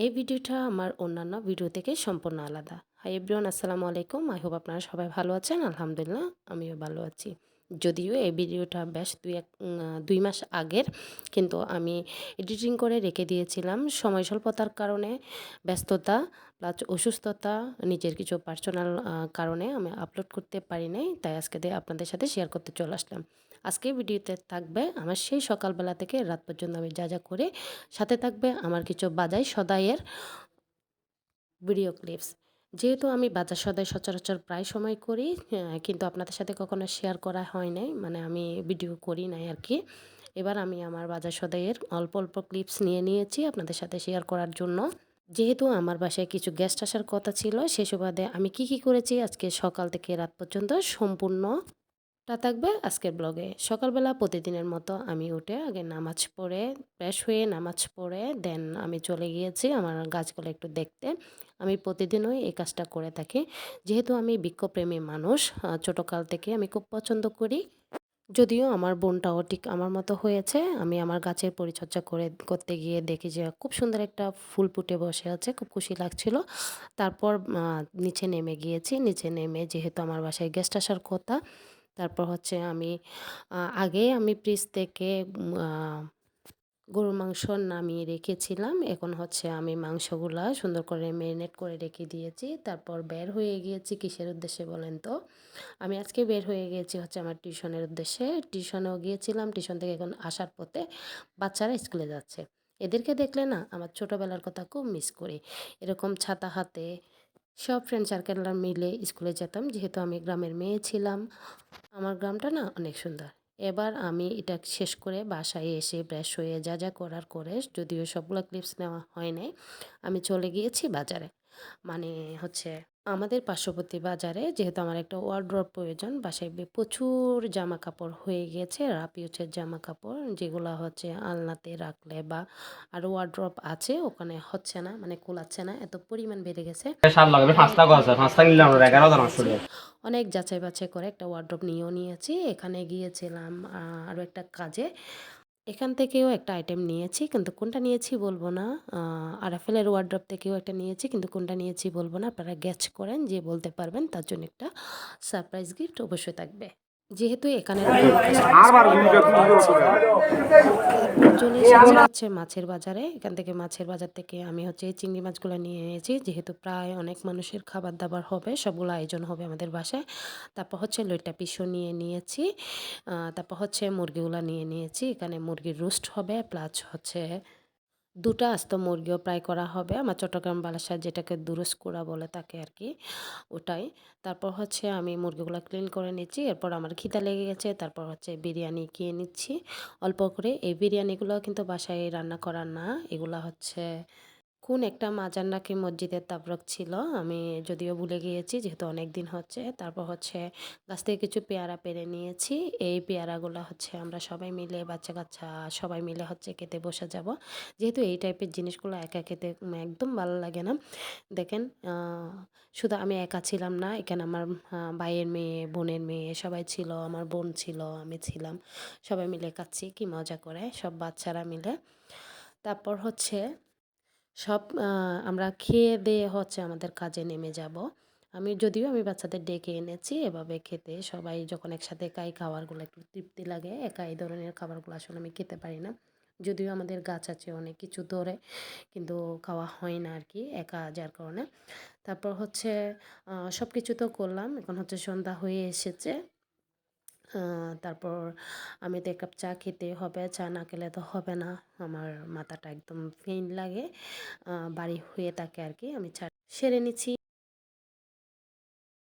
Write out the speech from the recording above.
এই ভিডিওটা আমার অন্যান্য ভিডিও থেকে সম্পূর্ণ আলাদা। হাই এভরিওয়ান আসসালামু আলাইকুম। আই হোপ আপনারা সবাই ভালো আছেন। আলহামদুলিল্লাহ, আমিও ভালো আছি। যদিও এই ভিডিওটা বেশ দুই এক দুই মাস আগের, কিন্তু আমি এডিটিং করে রেখে দিয়েছিলাম। সময় স্বল্পতার কারণে, ব্যস্ততা প্লাস অসুস্থতা, নিজের কিছু পার্সোনাল কারণে আমি আপলোড করতে পারি নাই। তাই আজকে আপনাদের সাথে শেয়ার করতে চলে আসলাম। আজকে ভিডিওতে থাকবে আমার সেই সকালবেলা থেকে রাত পর্যন্ত আমি যা যা করে, সাথে থাকবে আমার কিছু বাজাই সদাইয়ের ভিডিও ক্লিপস যেহেতু আমি বাজার সদাই সচরাচর প্রায় সময় করি কিন্তু আপনাদের সাথে কখনো শেয়ার করা হয় নাই মানে আমি ভিডিও করি নাই আর কি। এবার আমি আমার বাজার সদাইয়ের অল্প অল্প ক্লিপস নিয়ে নিয়েছি আপনাদের সাথে শেয়ার করার জন্য। যেহেতু আমার বাসায় কিছু গেস্ট আসার কথা ছিল, সে সুবাদে আমি কি কি করেছি, আজকে সকাল থেকে রাত পর্যন্ত সম্পূর্ণ টা থাকবে আজকের ব্লগে। সকালবেলা প্রতিদিনের মতো আমি উঠে আগে নামাজ পড়ে, ফ্রেশ হয়ে নামাজ পড়ে, দেন আমি চলে গিয়েছি আমার গাছগুলো একটু দেখতে। আমি প্রতিদিনই এই কাজটা করে থাকি। যেহেতু আমি বৃক্ষপ্রেমী মানুষ ছোটকাল থেকে আমি খুব পছন্দ করি। যদিও আমার বোনটাও ঠিক আমার মতো হয়েছে। আমি আমার গাছের পরিচর্যা করে, করতে গিয়ে দেখি যে খুব সুন্দর একটা ফুল ফুটে বসে আছে, খুব খুশি লাগছিল। তারপর নিচে নেমে গিয়েছি। নিচে নেমে যেহেতু আমার বাসায় গেস্ট আসার কথা তারপর হচ্ছে আমি আগে আমি ফ্রিজ থেকে গরুর মাংস নামিয়ে রেখেছিলাম। এখন হচ্ছে আমি মাংসগুলা সুন্দর করে ম্যারিনেট করে রেখে দিয়েছি। তারপর বের হয়ে গিয়েছি কিসের উদ্দেশ্যে বলেন তো? আমি আজকে বের হয়ে গিয়েছি হচ্ছে আমার টিউশনের উদ্দেশ্যে। টিউশনেও গিয়েছিলাম, টিউশন থেকে এখন আসার পথে বাচ্চারা স্কুলে যাচ্ছে। এদেরকে দেখলে না আমার ছোটোবেলার কথা খুব মিস করি। এরকম ছাতা হাতে সব ফ্রেন্ড সার্কেলরা মিলে স্কুলে যেতাম। যেহেতু আমি গ্রামের মেয়ে ছিলাম, আমার গ্রামটা না অনেক সুন্দর। এবার আমি এটা শেষ করে বাসায় এসে ব্রাশ হয়ে যা যা করার করে, যদিও সবগুলো ক্লিপস নেওয়া হয় নাই, আমি চলে গিয়েছি বাজারে। মানে হচ্ছে আমাদের পার্শ্ববর্তী বাজারে যেহেতু আমার একটা ওয়ার্ড্রপ প্রয়োজন বাসায় প্রচুর জামা কাপড় হয়ে গেছে। রাপিউচের জামা কাপড় যেগুলো হচ্ছে আলনাতে রাখলে বা আরও ওয়ার্ড্রপ আছে ওখানে হচ্ছে না মানে কোলাচ্ছে না এত পরিমাণ বেড়ে গেছে। অনেক যাচাই বাছাই করে একটা ওয়ার্ড্রপ নিয়েও নিয়েছি। এখানে গিয়েছিলাম আরও একটা কাজে। এখান থেকেও একটা আইটেম নিয়েছি, কিন্তু কোনটা নিয়েছি বলব না। আরাফেলের ওয়ার্ড্রপ থেকেও একটা নিয়েছি, কিন্তু কোনটা নিয়েছি বলব না। আপনারা গ্যাচ করেন, যে বলতে পারবেন, তার জন্য একটা সারপ্রাইজ গিফট অবশ্যই থাকবে। যেহেতু এখানে চলে এসেছি হচ্ছে মাছের বাজারে। এখান থেকে মাছের বাজার থেকে আমি হচ্ছে এই চিংড়ি মাছগুলো নিয়ে নিয়েছি যেহেতু প্রায় অনেক মানুষের খাবার দাবার হবে সবগুলো আয়োজন হবে আমাদের বাসায়। তারপর হচ্ছে লইটা পিসও নিয়ে নিয়েছি। তারপর হচ্ছে মুরগিগুলো নিয়ে নিয়েছি। এখানে মুরগির রোস্ট হবে প্লাস হচ্ছে দুটো আস্ত মুরগিও প্রায় করা হবে। আমার চট্টগ্রাম বালাসার যেটাকে দুরস্কুড়া বলে তাকে আর কি ওটাই। তারপর হচ্ছে আমি মুরগিগুলো ক্লিন করে নিচ্ছি, এরপর আমার খিদা লেগে গেছে, তারপর হচ্ছে বিরিয়ানি কিনে নিচ্ছি। অল্প করে এই বিরিয়ানিগুলো কিন্তু বাসায় রান্না করার না, এগুলো হচ্ছে কোন একটা মাজার নাকি মসজিদের তাবরক ছিল। আমি যদিও ভুলে গিয়েছি, যেহেতু অনেক দিন হচ্ছে। তারপর হচ্ছে গাছ থেকে কিছু পেয়ারা পেরে নিয়েছি। এই পেয়ারাগুলো হচ্ছে আমরা সবাই মিলে বাচ্চা কাচ্চা সবাই মিলে হচ্ছে খেতে বসে যাব। যেহেতু এই টাইপের জিনিসগুলো একা খেতে একদম ভালো লাগে না। দেখেন শুধু আমি একা ছিলাম না, এখানে আমার ভাইয়ের মেয়ে, বোনের মেয়ে সবাই ছিল, আমার বোন ছিল, আমি ছিলাম। সবাই মিলে খাচ্ছি, কি মজা করে, সব বাচ্চারা মিলে। তারপর হচ্ছে সব আমরা খেয়ে দিয়ে হচ্ছে আমাদের কাজে নেমে যাব। আমি, যদিও আমি বাচ্চাদের ডেকে এনেছি এভাবে খেতে। সবাই যখন একসাথে খাই, খাবারগুলো একটু তৃপ্তি লাগে। একা এই ধরনের খাবারগুলো আসলে আমি খেতে পারি না। যদিও আমাদের গাছ আছে অনেক কিছু ধরে, কিন্তু খাওয়া হয় না আর কি একা যার কারণে। তারপর হচ্ছে সব কিছু তো করলাম। এখন হচ্ছে সন্ধ্যা হয়ে এসেছে। তারপর আমি তো এক কাপ চা খেতে হবে, চা না খেলে তো হবে না। আমার মাথাটা একদম ফেইন লাগে। বাড়ি হয়ে থাকে আর কি, আমি চা সেরে নিচ্ছি।